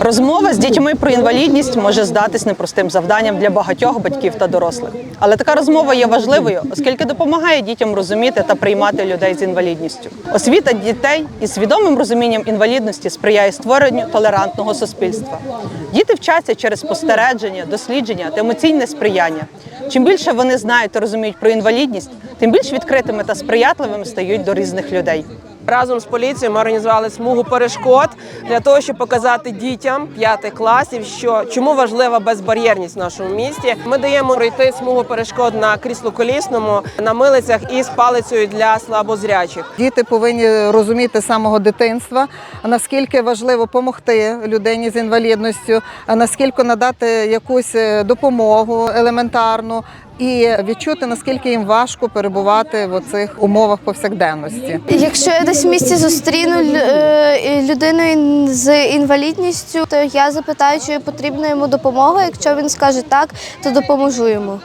Розмова з дітьми про інвалідність може здатись непростим завданням для багатьох батьків та дорослих. Але така розмова є важливою, оскільки допомагає дітям розуміти та приймати людей з інвалідністю. Освіта дітей із свідомим розумінням інвалідності сприяє створенню толерантного суспільства. Діти вчаться через спостереження, дослідження та емоційне сприяння. Чим більше вони знають та розуміють про інвалідність, тим більш відкритими та сприятливими стають до різних людей. Разом з поліцією ми організували смугу перешкод для того, щоб показати дітям п'ятих класів, що чому важлива безбар'єрність в нашому місті. Ми даємо пройти смугу перешкод на кріслу колісному, на милицях і з палицею для слабозрячих. Діти повинні розуміти з самого дитинства, наскільки важливо допомогти людині з інвалідністю, наскільки надати якусь е, допомогу елементарну і відчути, наскільки їм важко перебувати в оцих умовах повсякденності. Якщо я десь в місті зустріну е, людину з інвалідністю, то я запитаю, чи потрібна йому допомога. Якщо він скаже так, то допоможу йому.